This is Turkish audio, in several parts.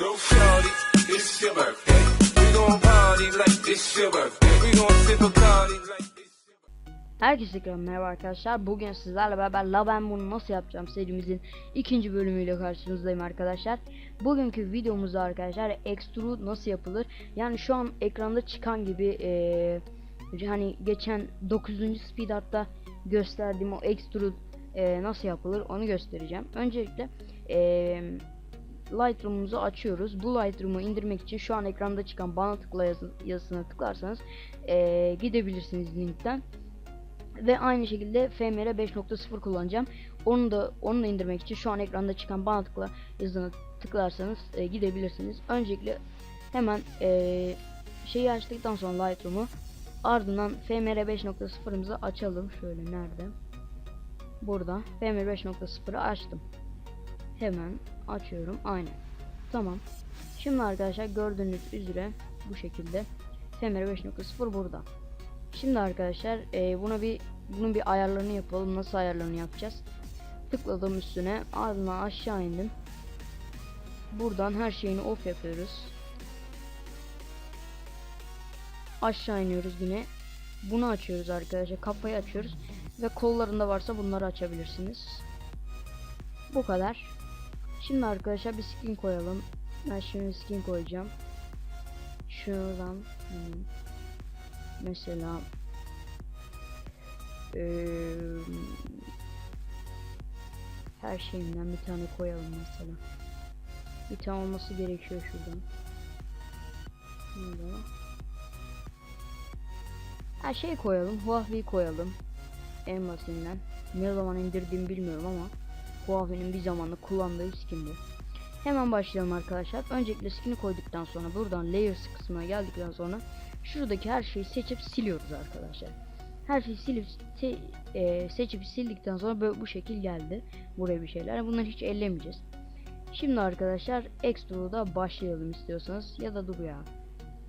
Go shorty, it's your birthday. We gon' party like it's your birthday. We gon' sip a party like Herkese tekrar merhaba arkadaşlar. Bugün sizlerle beraber La Ben bunu nasıl yapacağım serimizin ikinci bölümüyle karşınızdayım arkadaşlar. Bugünkü videomuzda arkadaşlar extrude nasıl yapılır? Yani şu an ekranda çıkan gibi eee, hani geçen 9. speed art'ta gösterdiğim o extrude eee, nasıl yapılır onu göstereceğim. Öncelikle eee Lightroom'umuzu açıyoruz. Bu Lightroom'u indirmek için şu an ekranda çıkan bana tıkla yazı- yazısına tıklarsanız eee, gidebilirsiniz linkten ve aynı şekilde FMR 5.0 kullanacağım. Onu da onu da indirmek için şu an ekranda çıkan bana tıkla yazına tıklarsanız e, gidebilirsiniz. Öncelikle hemen e, şeyi açtıktan sonra Lightroom'u ardından FMR 5.0'ımızı açalım. Şöyle nerede? Burada FMR 5.0'ı açtım. Hemen açıyorum. Aynen. Tamam. Şimdi arkadaşlar gördüğünüz üzere bu şekilde FMR 5.0 burada. Şimdi arkadaşlar e, buna bir bunun bir ayarlarını yapalım. Nasıl ayarlarını yapacağız? Tıkladım üstüne. Ardından aşağı indim. Buradan her şeyini off yapıyoruz. Aşağı iniyoruz yine. Bunu açıyoruz arkadaşlar. Kafayı açıyoruz. Ve kollarında varsa bunları açabilirsiniz. Bu kadar. Şimdi arkadaşlar bir skin koyalım. Ben şimdi skin koyacağım. Şuradan hmm, mesela eee, her şeyinden bir tane koyalım mesela. Bir tane olması gerekiyor şuradan. Şurada. Her şey koyalım. Huawei koyalım. En basitinden. Ne zaman indirdiğimi bilmiyorum ama Huawei'nin bir zamanla kullandığı skin bu. Hemen başlayalım arkadaşlar. Öncelikle skin'i koyduktan sonra buradan layers kısmına geldikten sonra şuradaki her şeyi seçip siliyoruz arkadaşlar. Her şeyi silip se- e, seçip sildikten sonra böyle bu şekil geldi. Buraya bir şeyler. Bunları hiç ellemeyeceğiz. Şimdi arkadaşlar Extrude'a başlayalım istiyorsanız ya da dur ya.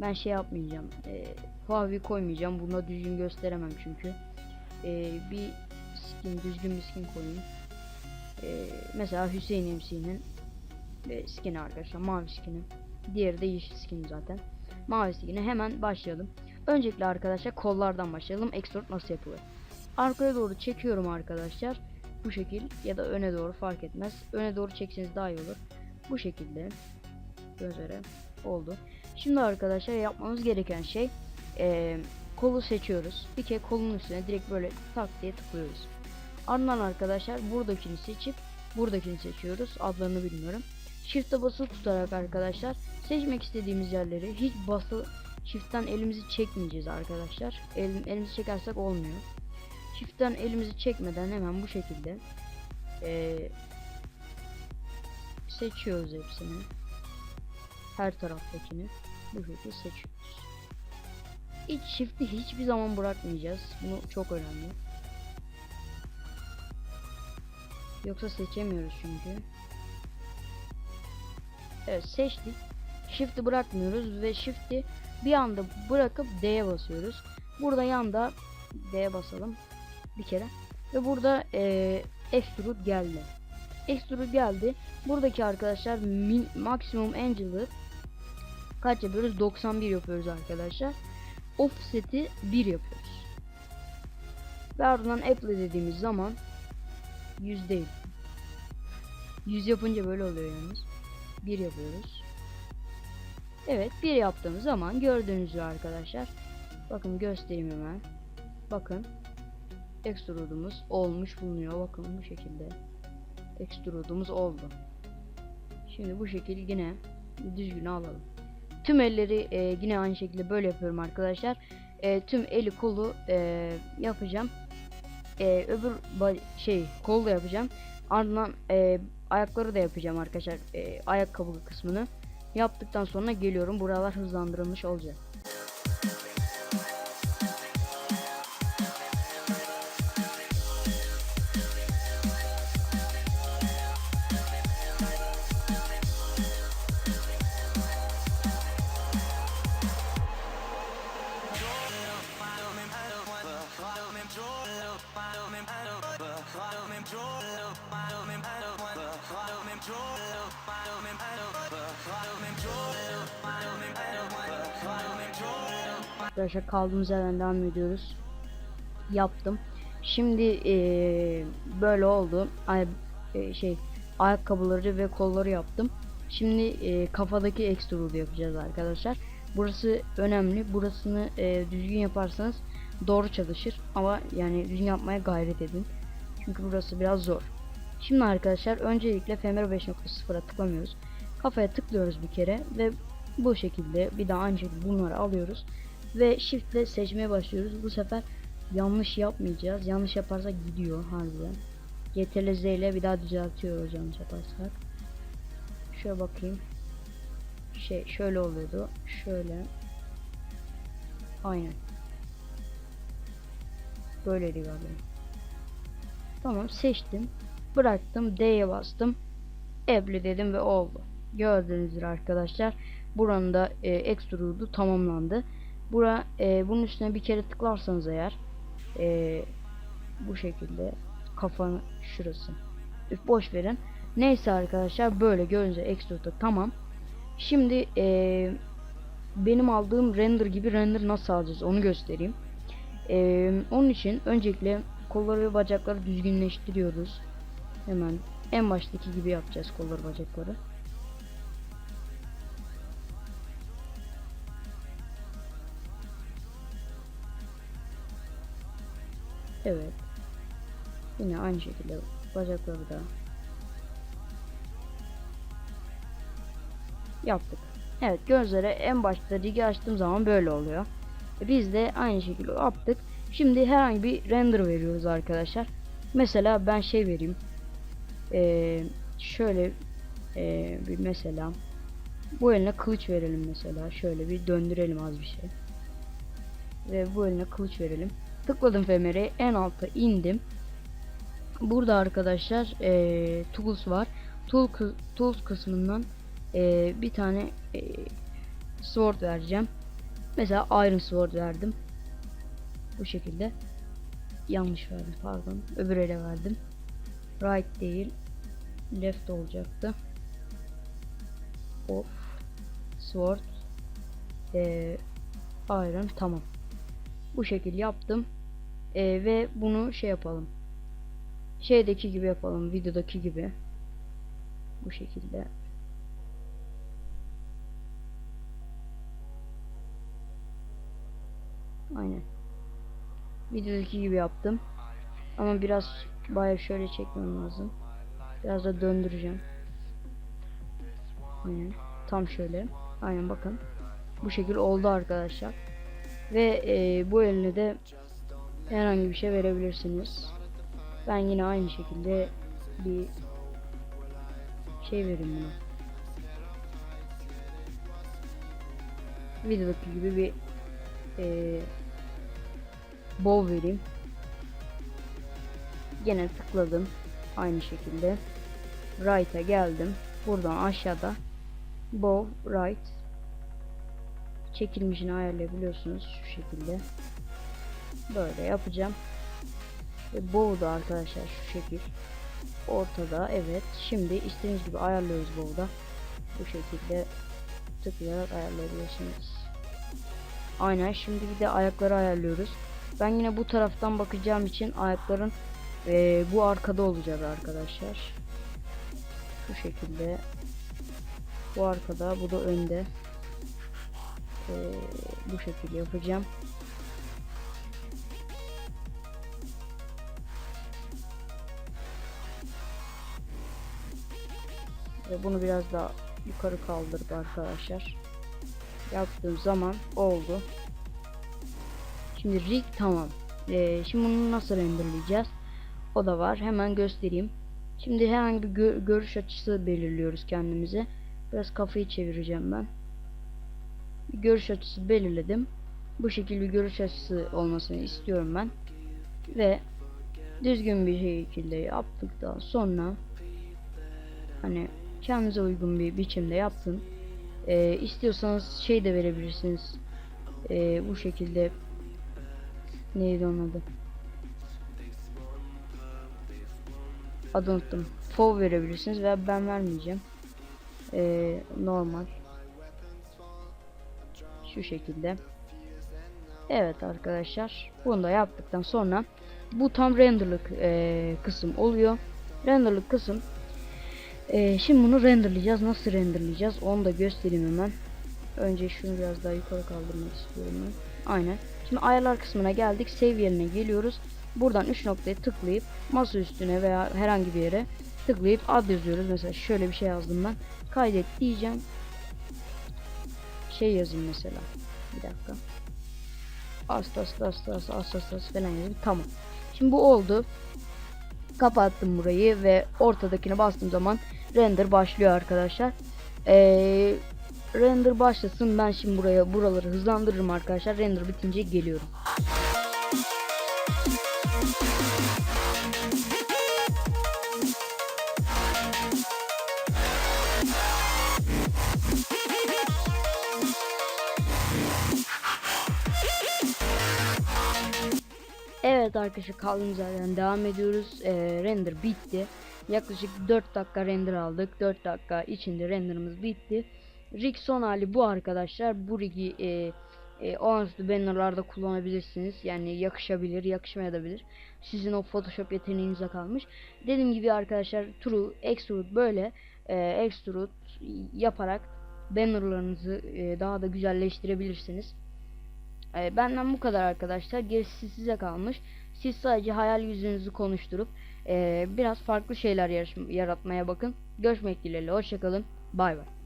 Ben şey yapmayacağım. E, Huawei koymayacağım. Bunda düzgün gösteremem çünkü. E, bir skin düzgün bir skin koyayım. E, mesela Hüseyin MC'nin e, skin'i arkadaşlar mavi skin'i. Diğeri de yeşil skin zaten. Mavi skin'e hemen başlayalım. Öncelikle arkadaşlar kollardan başlayalım. Extrude nasıl yapılır? Arkaya doğru çekiyorum arkadaşlar. Bu şekil ya da öne doğru fark etmez. Öne doğru çekseniz daha iyi olur. Bu şekilde gözlere oldu. Şimdi arkadaşlar yapmamız gereken şey eee, kolu seçiyoruz. Bir kere kolun üstüne direkt böyle tak diye tıklıyoruz. Ardından arkadaşlar buradakini seçip buradakini seçiyoruz. Adlarını bilmiyorum. Shift'e basılı tutarak arkadaşlar seçmek istediğimiz yerleri hiç basılı Shift'ten elimizi çekmeyeceğiz arkadaşlar. El, elimizi çekersek olmuyor. Shift'ten elimizi çekmeden hemen bu şekilde eee, seçiyoruz hepsini. Her taraftakini bu şekilde seçiyoruz. Hiç shift'i hiçbir zaman bırakmayacağız. Bu çok önemli. Yoksa seçemiyoruz çünkü. Evet seçtik. Shift'i bırakmıyoruz ve Shift'i bir anda bırakıp D'ye basıyoruz. Burada yanda D'ye basalım bir kere. Ve burada eee Extrude geldi. Extrude geldi. Buradaki arkadaşlar min, Maximum Angel'ı kaç yapıyoruz? 91 yapıyoruz arkadaşlar. Offset'i 1 yapıyoruz. Ve ardından Apply dediğimiz zaman 100 değil. 100 yapınca böyle oluyor yalnız. 1 yapıyoruz. Evet bir yaptığımız zaman gördüğünüz gibi arkadaşlar. Bakın göstereyim hemen. Bakın. Extrude'umuz olmuş bulunuyor. Bakın bu şekilde. Extrude'umuz oldu. Şimdi bu şekil yine düzgün alalım. Tüm elleri e, yine aynı şekilde böyle yapıyorum arkadaşlar. E, tüm eli kolu e, yapacağım. E, öbür şey kolu da yapacağım. Ardından e, ayakları da yapacağım arkadaşlar. E, ayakkabı kısmını. Yaptıktan sonra geliyorum. Buralar hızlandırılmış olacak. Arkadaşlar kaldığımız yerden devam ediyoruz. Yaptım. Şimdi eee, böyle oldu. Ay, e, şey ayakkabıları ve kolları yaptım. Şimdi e, kafadaki extrude yapacağız arkadaşlar. Burası önemli. Burasını e, düzgün yaparsanız doğru çalışır. Ama yani düzgün yapmaya gayret edin. Çünkü burası biraz zor. Şimdi arkadaşlar öncelikle Femero 5.0'a tıklamıyoruz. Kafaya tıklıyoruz bir kere ve bu şekilde bir daha aynı şekilde bunları alıyoruz. Ve shift ile seçmeye başlıyoruz. Bu sefer yanlış yapmayacağız. Yanlış yaparsak gidiyor harbiden. CTRL Z ile bir daha düzeltiyoruz yanlış yaparsak. Şöyle bakayım. Şey şöyle oluyordu. Şöyle. Aynen. Böyleydi galiba. Tamam seçtim. Bıraktım. D'ye bastım. Apply dedim ve oldu. Gördüğünüz üzere arkadaşlar. Buranın da e, extrude'u tamamlandı. Bura e, bunun üstüne bir kere tıklarsanız eğer e, bu şekilde kafanı şurası. Üf, boş verin. Neyse arkadaşlar böyle görünce extrude'da tamam. Şimdi e, benim aldığım render gibi render nasıl alacağız onu göstereyim. E, onun için öncelikle kolları ve bacakları düzgünleştiriyoruz. Hemen en baştaki gibi yapacağız kolları bacakları. Evet. Yine aynı şekilde bacakları da yaptık. Evet gözlere en başta rigi açtığım zaman böyle oluyor. E, Biz de aynı şekilde yaptık. Şimdi herhangi bir render veriyoruz arkadaşlar. Mesela ben şey vereyim. Ee, şöyle ee, bir mesela bu eline kılıç verelim mesela. Şöyle bir döndürelim az bir şey. Ve bu eline kılıç verelim. Tıkladım FMR'ye en alta indim. Burada arkadaşlar ee, tools var. Tool, tools kısmından ee, bir tane ee, sword vereceğim. Mesela iron sword verdim. Bu şekilde. Yanlış verdim pardon. Öbür ele verdim. Right değil. Left olacaktı. Of. Sword. Ee, iron tamam. Bu şekil yaptım. Ee, ve bunu şey yapalım. Şeydeki gibi yapalım. Videodaki gibi. Bu şekilde. Aynen. Videodaki gibi yaptım. Ama biraz bayağı şöyle çekmem lazım. Biraz da döndüreceğim. Aynen. Tam şöyle. Aynen bakın. Bu şekil oldu arkadaşlar. Ve e, bu eline de herhangi bir şey verebilirsiniz. Ben yine aynı şekilde bir şey vereyim buna. Videodaki gibi bir e, bow vereyim. Yine tıkladım. Aynı şekilde. Right'a geldim. Buradan aşağıda bow right çekilmişini ayarlayabiliyorsunuz şu şekilde. Böyle yapacağım. Ve bow da arkadaşlar şu şekil. Ortada evet. Şimdi istediğiniz gibi ayarlıyoruz bow'da. Bu şekilde tıklayarak ayarlayabilirsiniz. Aynen şimdi bir de ayakları ayarlıyoruz. Ben yine bu taraftan bakacağım için ayakların eee, bu arkada olacak arkadaşlar. Şu şekilde. Bu arkada, bu da önde. Eee, bu şekilde yapacağım. Ve bunu biraz daha yukarı kaldırıp arkadaşlar yaptığım zaman oldu. Şimdi rig tamam. Ee, şimdi bunu nasıl renderleyeceğiz? O da var. Hemen göstereyim. Şimdi herhangi bir gö- görüş açısı belirliyoruz kendimize. Biraz kafayı çevireceğim ben. Görüş açısı belirledim. Bu şekilde görüş açısı olmasını istiyorum ben. Ve düzgün bir şekilde yaptıktan sonra hani kendinize uygun bir biçimde yaptın. Ee, istiyorsanız şey de verebilirsiniz. Ee, bu şekilde neydi onun adı? Adı unuttum. Fov verebilirsiniz ve ben vermeyeceğim. Ee, normal. Şu şekilde. Evet arkadaşlar bunu da yaptıktan sonra bu tam renderlık e, kısım oluyor. Renderlık kısım. E, şimdi bunu renderlayacağız. Nasıl renderlayacağız onu da göstereyim hemen. Önce şunu biraz daha yukarı kaldırmak istiyorum ben. Aynen. Şimdi ayarlar kısmına geldik. Save yerine geliyoruz. Buradan 3 noktaya tıklayıp masa üstüne veya herhangi bir yere tıklayıp ad yazıyoruz. Mesela şöyle bir şey yazdım ben. Kaydet diyeceğim. Şey yazayım mesela. Bir dakika. Astas astas astas astas falan yazayım. Tamam. Şimdi bu oldu. Kapattım burayı ve ortadakine bastığım zaman render başlıyor arkadaşlar. Ee, render başlasın. Ben şimdi buraya buraları hızlandırırım arkadaşlar. Render bitince geliyorum. Evet arkadaşlar kaldığımız yerden devam ediyoruz. Ee, render bitti. Yaklaşık 4 dakika render aldık. 4 dakika içinde renderımız bitti. Rig son hali bu arkadaşlar. Bu rigi e, e, olağanüstü bannerlarda kullanabilirsiniz. Yani yakışabilir, yakışmayabilir. Sizin o Photoshop yeteneğinize kalmış. Dediğim gibi arkadaşlar True, Extrude böyle e, Extrude yaparak bannerlarınızı e, daha da güzelleştirebilirsiniz. E, benden bu kadar arkadaşlar. Gerisi size kalmış. Siz sadece hayal yüzünüzü konuşturup e, biraz farklı şeyler yaratmaya bakın. Görüşmek dileğiyle. Hoşçakalın. Bay bay.